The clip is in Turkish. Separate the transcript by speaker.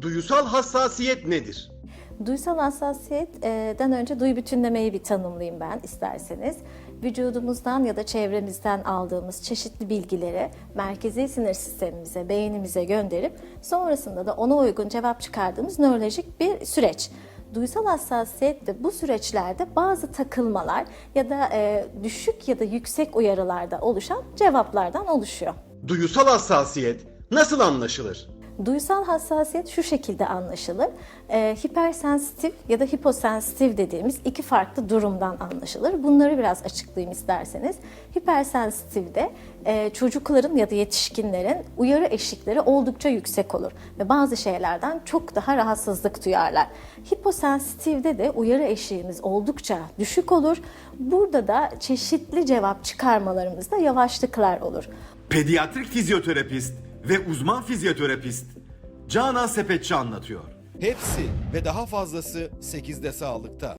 Speaker 1: Duyusal hassasiyet nedir?
Speaker 2: Duysal hassasiyetten önce duyu bütünlemeyi bir tanımlayayım ben isterseniz. Vücudumuzdan ya da çevremizden aldığımız çeşitli bilgileri merkezi sinir sistemimize, beynimize gönderip sonrasında da ona uygun cevap çıkardığımız nörolojik bir süreç. Duysal hassasiyet de bu süreçlerde bazı takılmalar ya da e, düşük ya da yüksek uyarılarda oluşan cevaplardan oluşuyor.
Speaker 1: Duyusal hassasiyet nasıl anlaşılır?
Speaker 2: Duysal hassasiyet şu şekilde anlaşılır. Ee, hipersensitif ya da hiposensitif dediğimiz iki farklı durumdan anlaşılır. Bunları biraz açıklayayım isterseniz. Hipersensitifde e, çocukların ya da yetişkinlerin uyarı eşikleri oldukça yüksek olur ve bazı şeylerden çok daha rahatsızlık duyarlar. Hiposensitifde de uyarı eşiğimiz oldukça düşük olur. Burada da çeşitli cevap çıkarmalarımızda yavaşlıklar olur.
Speaker 3: Pediatrik fizyoterapist ve uzman fizyoterapist Canan Sepetçi anlatıyor.
Speaker 4: Hepsi ve daha fazlası 8'de sağlıkta.